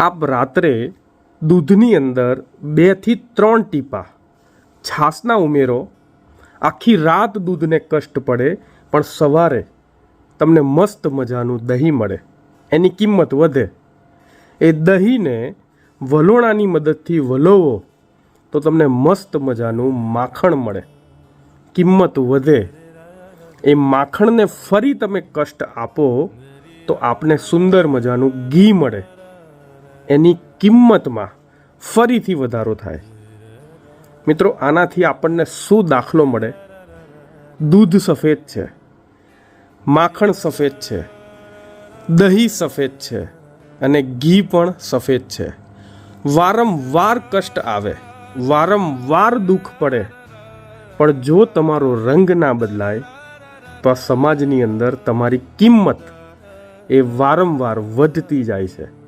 આપ રાત્રે દૂધની અંદર બેથી ત્રણ ટીપા છાશના ઉમેરો. આખી રાત દૂધને કષ્ટ પડે, પણ સવારે તમને મસ્ત મજાનું દહીં મળે. એની કિંમત વધે. એ દહીંને વલોણાની મદદથી વલોવો, તો તમને મસ્ત મજાનું માખણ મળે. કિંમત વધે. એ માખણને ફરી તમે કષ્ટ આપો, તો આપને સુંદર મજાનું ઘી મળે. એની કિંમતમાં ફરીથી વધારો થાય. મિત્રો, આનાથી આપણને શું દાખલો મળે? દૂધ સફેદ છે, માખણ સફેદ છે, દહીં સફેદ છે અને ઘી પણ સફેદ છે. વારંવાર કષ્ટ આવે, વારંવાર દુઃખ પડે. પણ જો તમારો રંગ ના બદલાય, તો આ સમાજની અંદર તમારી કિંમત એ વારંવાર વધતી જાય છે.